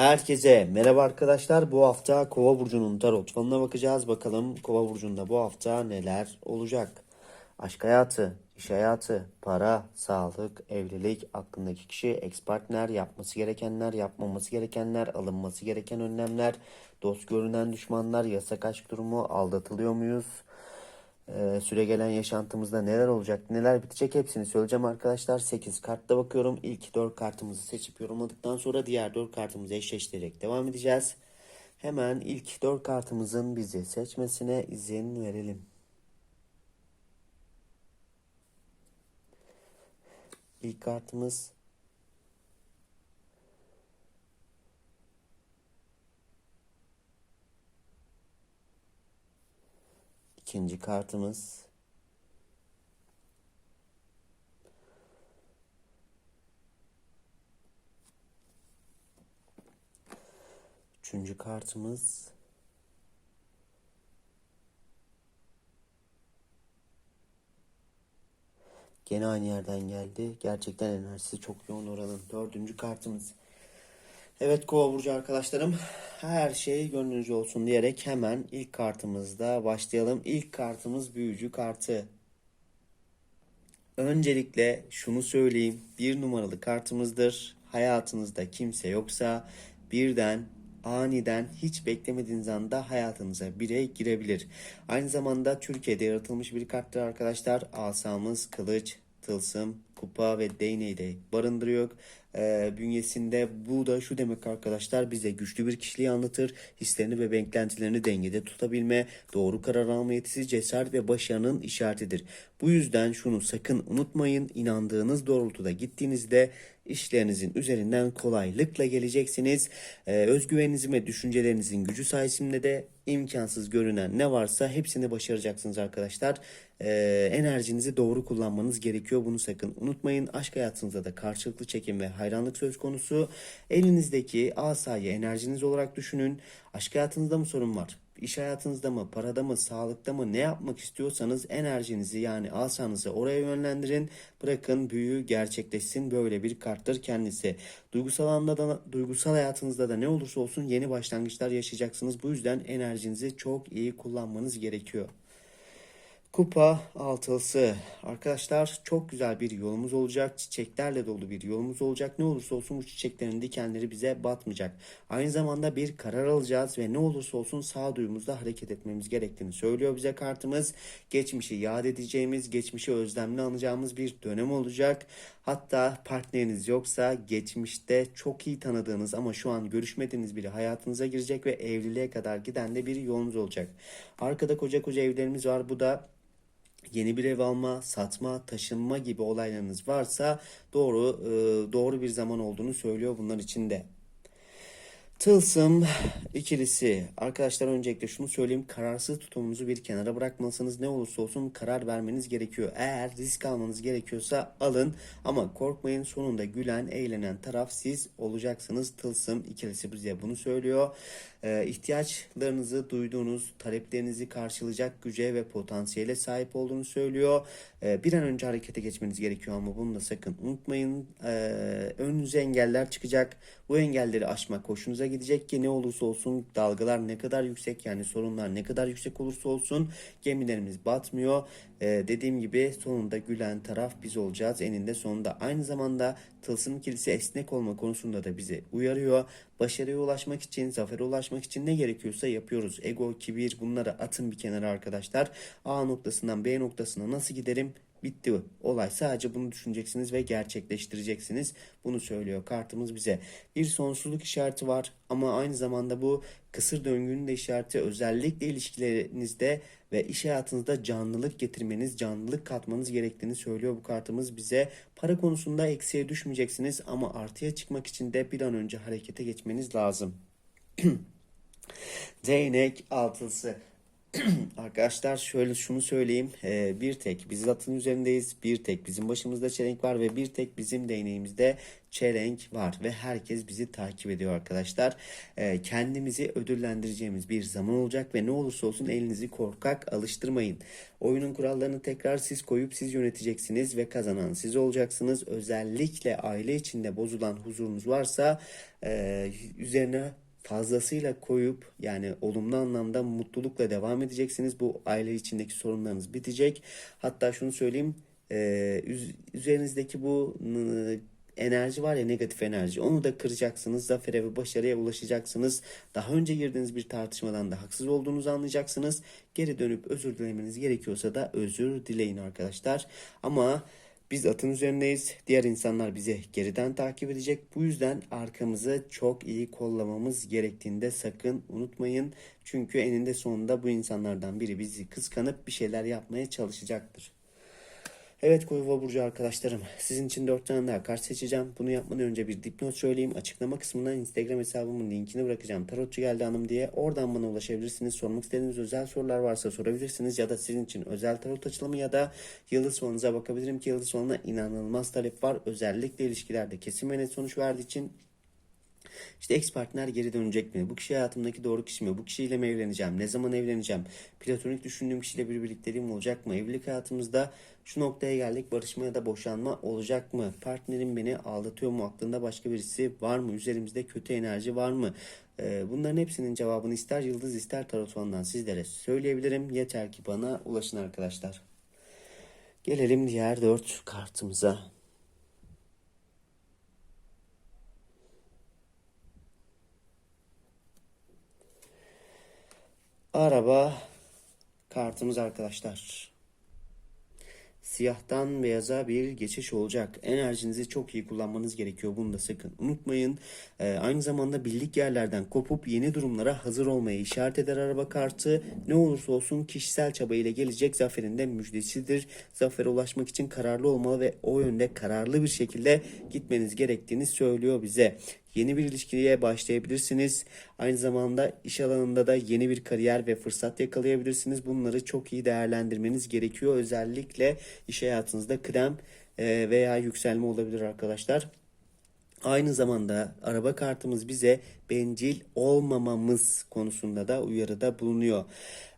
Herkese merhaba arkadaşlar. Bu hafta Kova burcunun tarot falına bakacağız. Bakalım Kova burcunda bu hafta neler olacak? Aşk hayatı, iş hayatı, para, sağlık, evlilik, aklındaki kişi, ex partner, yapması gerekenler, yapmaması gerekenler, alınması gereken önlemler, dost görünen düşmanlar, yasak aşk durumu, aldatılıyor muyuz? Ee, süre gelen yaşantımızda neler olacak, neler bitecek hepsini söyleyeceğim arkadaşlar. 8 kartta bakıyorum. İlk 4 kartımızı seçip yorumladıktan sonra diğer 4 kartımızı eşleştirerek devam edeceğiz. Hemen ilk 4 kartımızın bizi seçmesine izin verelim. İlk kartımız ikinci kartımız Üçüncü kartımız Gene aynı yerden geldi. Gerçekten enerjisi çok yoğun oranın. Dördüncü kartımız. Evet Kova burcu arkadaşlarım. Her şey gönlünüzce olsun diyerek hemen ilk kartımızda başlayalım. İlk kartımız büyücü kartı. Öncelikle şunu söyleyeyim. Bir numaralı kartımızdır. Hayatınızda kimse yoksa birden aniden hiç beklemediğiniz anda hayatınıza birey girebilir. Aynı zamanda Türkiye'de yaratılmış bir karttır arkadaşlar. Asamız, kılıç, tılsım, kupa ve değneği de barındırıyor. Ee, bünyesinde bu da şu demek arkadaşlar bize güçlü bir kişiliği anlatır. Hislerini ve beklentilerini dengede tutabilme, doğru karar alma yetisi, cesaret ve başarının işaretidir. Bu yüzden şunu sakın unutmayın. inandığınız doğrultuda gittiğinizde işlerinizin üzerinden kolaylıkla geleceksiniz. Ee, özgüveninizin ve düşüncelerinizin gücü sayesinde de imkansız görünen ne varsa hepsini başaracaksınız arkadaşlar. Ee, enerjinizi doğru kullanmanız gerekiyor. Bunu sakın unutmayın. Aşk hayatınızda da karşılıklı çekim ve hayranlık söz konusu. Elinizdeki asayı enerjiniz olarak düşünün. Aşk hayatınızda mı sorun var? İş hayatınızda mı, parada mı, sağlıkta mı ne yapmak istiyorsanız enerjinizi yani asanızı oraya yönlendirin. Bırakın büyü gerçekleşsin. Böyle bir karttır kendisi. Duygusal anlamda da, duygusal hayatınızda da ne olursa olsun yeni başlangıçlar yaşayacaksınız. Bu yüzden enerjinizi çok iyi kullanmanız gerekiyor. Kupa altılısı. Arkadaşlar çok güzel bir yolumuz olacak. Çiçeklerle dolu bir yolumuz olacak. Ne olursa olsun bu çiçeklerin dikenleri bize batmayacak. Aynı zamanda bir karar alacağız ve ne olursa olsun sağduyumuzda hareket etmemiz gerektiğini söylüyor bize kartımız. Geçmişi yad edeceğimiz, geçmişi özlemli anacağımız bir dönem olacak. Hatta partneriniz yoksa geçmişte çok iyi tanıdığınız ama şu an görüşmediğiniz biri hayatınıza girecek ve evliliğe kadar giden de bir yolunuz olacak. Arkada koca koca evlerimiz var. Bu da yeni bir ev alma, satma, taşınma gibi olaylarınız varsa doğru e, doğru bir zaman olduğunu söylüyor bunlar için de. Tılsım ikilisi. Arkadaşlar öncelikle şunu söyleyeyim. Kararsız tutumunuzu bir kenara bırakmalısınız. Ne olursa olsun karar vermeniz gerekiyor. Eğer risk almanız gerekiyorsa alın. Ama korkmayın sonunda gülen, eğlenen taraf siz olacaksınız. Tılsım ikilisi bize bunu söylüyor. Ee, ihtiyaçlarınızı duyduğunuz, taleplerinizi karşılayacak güce ve potansiyele sahip olduğunu söylüyor. Ee, bir an önce harekete geçmeniz gerekiyor ama bunu da sakın unutmayın. Ee, önünüze engeller çıkacak. Bu engelleri aşmak hoşunuza gidecek ki ne olursa olsun dalgalar ne kadar yüksek yani sorunlar ne kadar yüksek olursa olsun gemilerimiz batmıyor. Ee, dediğim gibi sonunda gülen taraf biz olacağız eninde sonunda. Aynı zamanda tılsım ikilisi esnek olma konusunda da bizi uyarıyor. Başarıya ulaşmak için, zafere ulaşmak için ne gerekiyorsa yapıyoruz. Ego, kibir bunları atın bir kenara arkadaşlar. A noktasından B noktasına nasıl giderim? Bitti. Olay sadece bunu düşüneceksiniz ve gerçekleştireceksiniz. Bunu söylüyor kartımız bize. Bir sonsuzluk işareti var ama aynı zamanda bu kısır döngünün de işareti özellikle ilişkilerinizde ve iş hayatınızda canlılık getirmeniz, canlılık katmanız gerektiğini söylüyor bu kartımız bize. Para konusunda eksiye düşmeyeceksiniz ama artıya çıkmak için de bir an önce harekete geçmeniz lazım. Değnek altısı. Arkadaşlar şöyle şunu söyleyeyim. Ee, bir tek biz atın üzerindeyiz. Bir tek bizim başımızda çelenk var ve bir tek bizim değneğimizde çelenk var. Ve herkes bizi takip ediyor arkadaşlar. Ee, kendimizi ödüllendireceğimiz bir zaman olacak ve ne olursa olsun elinizi korkak alıştırmayın. Oyunun kurallarını tekrar siz koyup siz yöneteceksiniz ve kazanan siz olacaksınız. Özellikle aile içinde bozulan huzurunuz varsa e, üzerine fazlasıyla koyup yani olumlu anlamda mutlulukla devam edeceksiniz. Bu aile içindeki sorunlarınız bitecek. Hatta şunu söyleyeyim e, üz- üzerinizdeki bu n- enerji var ya negatif enerji onu da kıracaksınız. Zafere ve başarıya ulaşacaksınız. Daha önce girdiğiniz bir tartışmadan da haksız olduğunuzu anlayacaksınız. Geri dönüp özür dilemeniz gerekiyorsa da özür dileyin arkadaşlar. Ama biz atın üzerindeyiz. Diğer insanlar bizi geriden takip edecek. Bu yüzden arkamızı çok iyi kollamamız gerektiğini de sakın unutmayın. Çünkü eninde sonunda bu insanlardan biri bizi kıskanıp bir şeyler yapmaya çalışacaktır. Evet Koyuva Burcu arkadaşlarım. Sizin için 4 tane daha kart seçeceğim. Bunu yapmadan önce bir dipnot söyleyeyim. Açıklama kısmına Instagram hesabımın linkini bırakacağım. Tarotçu geldi hanım diye. Oradan bana ulaşabilirsiniz. Sormak istediğiniz özel sorular varsa sorabilirsiniz. Ya da sizin için özel tarot açılımı ya da yıldız falanıza bakabilirim ki yıldız falına inanılmaz talep var. Özellikle ilişkilerde kesin ve net sonuç verdiği için işte ex partner geri dönecek mi? Bu kişi hayatımdaki doğru kişi mi? Bu kişiyle mi evleneceğim? Ne zaman evleneceğim? Platonik düşündüğüm kişiyle bir birlikteliğim olacak mı? Evlilik hayatımızda şu noktaya geldik. Barışma ya da boşanma olacak mı? Partnerim beni aldatıyor mu? Aklında başka birisi var mı? Üzerimizde kötü enerji var mı? Ee, bunların hepsinin cevabını ister yıldız ister tarot falından sizlere söyleyebilirim. Yeter ki bana ulaşın arkadaşlar. Gelelim diğer dört kartımıza. Araba kartımız arkadaşlar. Siyahtan beyaza bir geçiş olacak. Enerjinizi çok iyi kullanmanız gerekiyor. Bunu da sakın unutmayın. Ee, aynı zamanda bildik yerlerden kopup yeni durumlara hazır olmayı işaret eder araba kartı. Ne olursa olsun kişisel çaba ile gelecek zaferin de müjdesidir. Zafere ulaşmak için kararlı olmalı ve o yönde kararlı bir şekilde gitmeniz gerektiğini söylüyor bize. Yeni bir ilişkiye başlayabilirsiniz. Aynı zamanda iş alanında da yeni bir kariyer ve fırsat yakalayabilirsiniz. Bunları çok iyi değerlendirmeniz gerekiyor. Özellikle iş hayatınızda krem e, veya yükselme olabilir arkadaşlar. Aynı zamanda araba kartımız bize bencil olmamamız konusunda da uyarıda bulunuyor.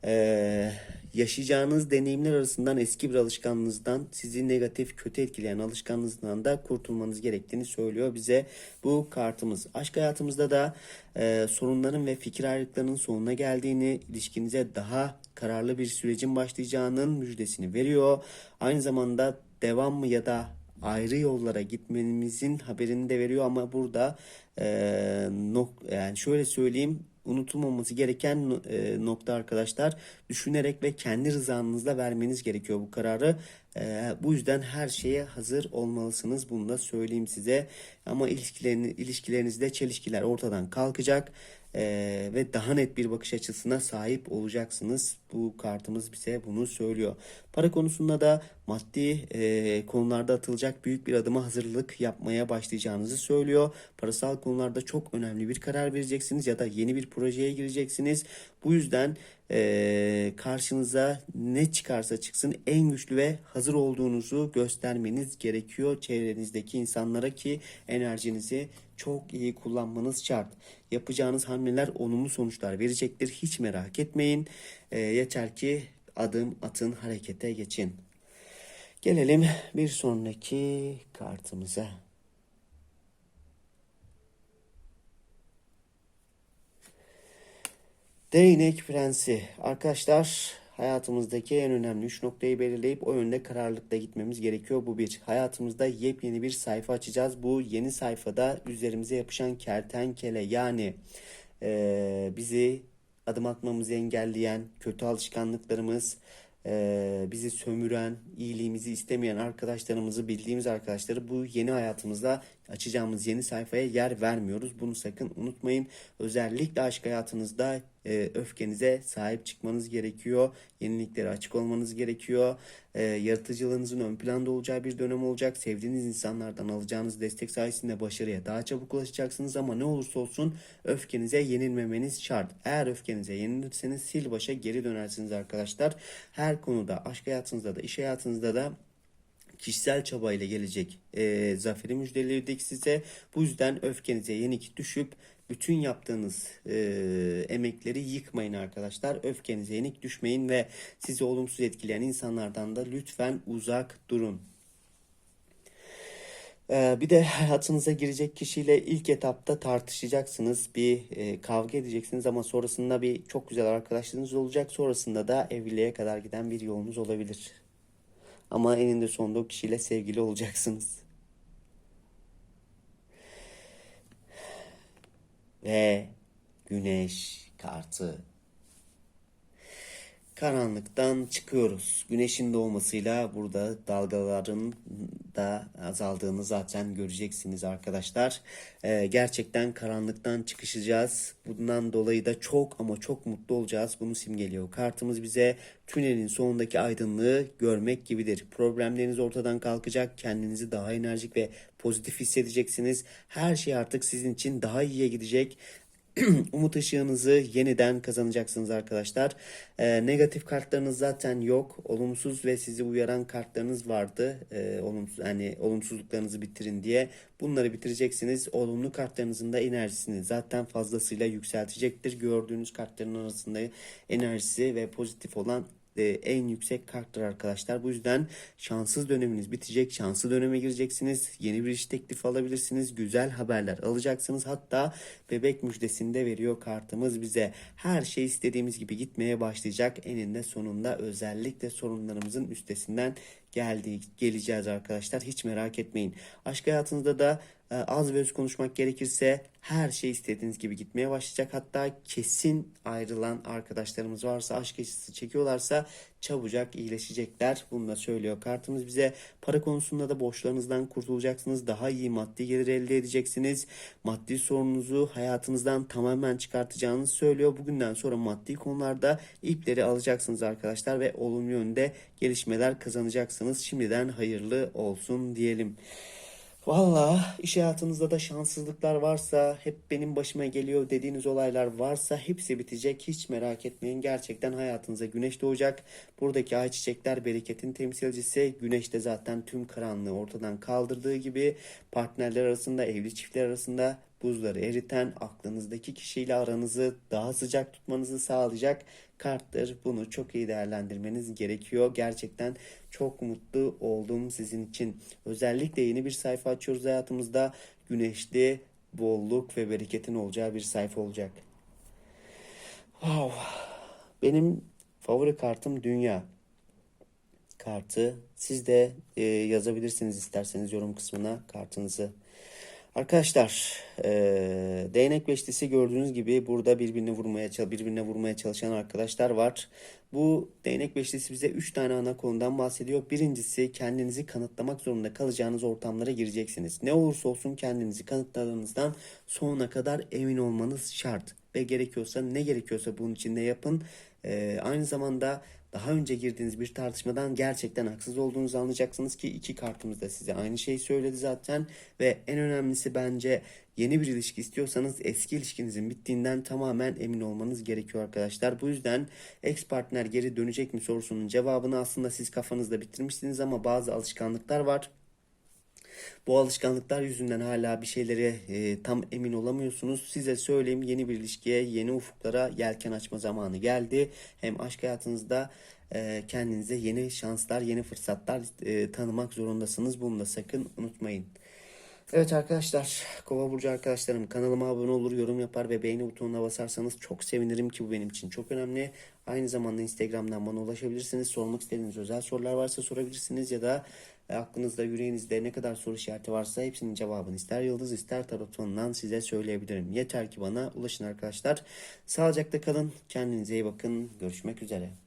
Ee, yaşayacağınız deneyimler arasından eski bir alışkanlığınızdan sizi negatif kötü etkileyen alışkanlığınızdan da kurtulmanız gerektiğini söylüyor bize bu kartımız. Aşk hayatımızda da e, sorunların ve fikir ayrılıklarının sonuna geldiğini, ilişkinize daha kararlı bir sürecin başlayacağının müjdesini veriyor. Aynı zamanda devam mı ya da ayrı yollara gitmemizin haberini de veriyor ama burada e, nok yani şöyle söyleyeyim unutulmaması gereken e, nokta arkadaşlar düşünerek ve kendi rızanızla vermeniz gerekiyor bu kararı. E, bu yüzden her şeye hazır olmalısınız. Bunu da söyleyeyim size. Ama ilişkilerini, ilişkilerinizde çelişkiler ortadan kalkacak. E, ve daha net bir bakış açısına sahip olacaksınız. Bu kartımız bize bunu söylüyor. Para konusunda da maddi e, konularda atılacak büyük bir adıma hazırlık yapmaya başlayacağınızı söylüyor. Parasal konularda çok önemli bir karar vereceksiniz ya da yeni bir projeye gireceksiniz. Bu yüzden e, karşınıza ne çıkarsa çıksın en güçlü ve hazır olduğunuzu göstermeniz gerekiyor çevrenizdeki insanlara ki enerjinizi çok iyi kullanmanız şart. Yapacağınız hamleler olumlu sonuçlar verecektir. Hiç merak etmeyin. E, yeter ki adım atın harekete geçin. Gelelim bir sonraki kartımıza. Değnek Prensi. Arkadaşlar hayatımızdaki en önemli üç noktayı belirleyip o yönde kararlılıkla gitmemiz gerekiyor. Bu bir. Hayatımızda yepyeni bir sayfa açacağız. Bu yeni sayfada üzerimize yapışan kertenkele yani e, bizi adım atmamızı engelleyen kötü alışkanlıklarımız, e, bizi sömüren, iyiliğimizi istemeyen arkadaşlarımızı, bildiğimiz arkadaşları bu yeni hayatımızda açacağımız yeni sayfaya yer vermiyoruz. Bunu sakın unutmayın. Özellikle aşk hayatınızda e, öfkenize sahip çıkmanız gerekiyor. Yeniliklere açık olmanız gerekiyor. E, yaratıcılığınızın ön planda olacağı bir dönem olacak. Sevdiğiniz insanlardan alacağınız destek sayesinde başarıya daha çabuk ulaşacaksınız ama ne olursa olsun öfkenize yenilmemeniz şart. Eğer öfkenize yenilirseniz sil başa geri dönersiniz arkadaşlar. Her konuda aşk hayatınızda da iş hayatınızda da kişisel çabayla gelecek e, zaferi müjdeledik size. Bu yüzden öfkenize yenik düşüp bütün yaptığınız e, emekleri yıkmayın arkadaşlar. Öfkenize yenik düşmeyin ve sizi olumsuz etkileyen insanlardan da lütfen uzak durun. Ee, Bir de hayatınıza girecek kişiyle ilk etapta tartışacaksınız. Bir e, kavga edeceksiniz ama sonrasında bir çok güzel arkadaşlığınız olacak. Sonrasında da evliliğe kadar giden bir yolunuz olabilir. Ama eninde sonunda o kişiyle sevgili olacaksınız. Ve güneş kartı. Karanlıktan çıkıyoruz. Güneşin doğmasıyla burada dalgaların da azaldığını zaten göreceksiniz arkadaşlar. Ee, gerçekten karanlıktan çıkışacağız. Bundan dolayı da çok ama çok mutlu olacağız. Bunu simgeliyor. Kartımız bize tünelin sonundaki aydınlığı görmek gibidir. Problemleriniz ortadan kalkacak. Kendinizi daha enerjik ve pozitif hissedeceksiniz. Her şey artık sizin için daha iyiye gidecek. Umut ışığınızı yeniden kazanacaksınız arkadaşlar. Ee, negatif kartlarınız zaten yok. Olumsuz ve sizi uyaran kartlarınız vardı. Ee, olumsuz hani olumsuzluklarınızı bitirin diye. Bunları bitireceksiniz. Olumlu kartlarınızın da enerjisini zaten fazlasıyla yükseltecektir. Gördüğünüz kartların arasında enerjisi ve pozitif olan e, en yüksek karttır arkadaşlar. Bu yüzden şanssız döneminiz bitecek. Şanslı döneme gireceksiniz. Yeni bir iş teklifi alabilirsiniz. Güzel haberler alacaksınız. Hatta bebek müjdesini de veriyor kartımız bize. Her şey istediğimiz gibi gitmeye başlayacak. Eninde sonunda özellikle sorunlarımızın üstesinden geldi, geleceğiz arkadaşlar. Hiç merak etmeyin. Aşk hayatınızda da az ve öz konuşmak gerekirse her şey istediğiniz gibi gitmeye başlayacak. Hatta kesin ayrılan arkadaşlarımız varsa, aşk acısı çekiyorlarsa çabucak iyileşecekler. Bunu da söylüyor kartımız bize. Para konusunda da borçlarınızdan kurtulacaksınız. Daha iyi maddi gelir elde edeceksiniz. Maddi sorununuzu hayatınızdan tamamen çıkartacağınızı söylüyor. Bugünden sonra maddi konularda ipleri alacaksınız arkadaşlar ve olumlu yönde gelişmeler kazanacaksınız. Şimdiden hayırlı olsun diyelim. Valla iş hayatınızda da şanssızlıklar varsa, hep benim başıma geliyor dediğiniz olaylar varsa hepsi bitecek. Hiç merak etmeyin. Gerçekten hayatınıza güneş doğacak. Buradaki ay çiçekler bereketin temsilcisi. Güneş de zaten tüm karanlığı ortadan kaldırdığı gibi partnerler arasında, evli çiftler arasında buzları eriten, aklınızdaki kişiyle aranızı daha sıcak tutmanızı sağlayacak karttır. Bunu çok iyi değerlendirmeniz gerekiyor. Gerçekten çok mutlu oldum sizin için. Özellikle yeni bir sayfa açıyoruz hayatımızda. Güneşli, bolluk ve bereketin olacağı bir sayfa olacak. Wow. Benim favori kartım dünya kartı. Siz de e, yazabilirsiniz isterseniz yorum kısmına kartınızı. Arkadaşlar, e, değnek beşlisi gördüğünüz gibi burada birbirine vurmaya birbirine vurmaya çalışan arkadaşlar var. Bu değnek beşlisi bize 3 tane ana konudan bahsediyor. Birincisi kendinizi kanıtlamak zorunda kalacağınız ortamlara gireceksiniz. Ne olursa olsun kendinizi kanıtladığınızdan sonuna kadar emin olmanız şart. Ve gerekiyorsa ne gerekiyorsa bunun için de yapın. E, aynı zamanda daha önce girdiğiniz bir tartışmadan gerçekten haksız olduğunuzu anlayacaksınız ki iki kartımız da size aynı şeyi söyledi zaten ve en önemlisi bence yeni bir ilişki istiyorsanız eski ilişkinizin bittiğinden tamamen emin olmanız gerekiyor arkadaşlar. Bu yüzden ex partner geri dönecek mi sorusunun cevabını aslında siz kafanızda bitirmişsiniz ama bazı alışkanlıklar var. Bu alışkanlıklar yüzünden hala bir şeylere e, tam emin olamıyorsunuz. Size söyleyeyim yeni bir ilişkiye, yeni ufuklara yelken açma zamanı geldi. Hem aşk hayatınızda e, kendinize yeni şanslar, yeni fırsatlar e, tanımak zorundasınız. Bunu da sakın unutmayın. Evet arkadaşlar, Kova burcu arkadaşlarım kanalıma abone olur, yorum yapar ve beğeni butonuna basarsanız çok sevinirim ki bu benim için çok önemli. Aynı zamanda Instagram'dan bana ulaşabilirsiniz. Sormak istediğiniz özel sorular varsa sorabilirsiniz ya da aklınızda, yüreğinizde ne kadar soru işareti varsa hepsinin cevabını ister yıldız ister tarot size söyleyebilirim. Yeter ki bana ulaşın arkadaşlar. Sağlıcakla kalın, kendinize iyi bakın. Görüşmek üzere.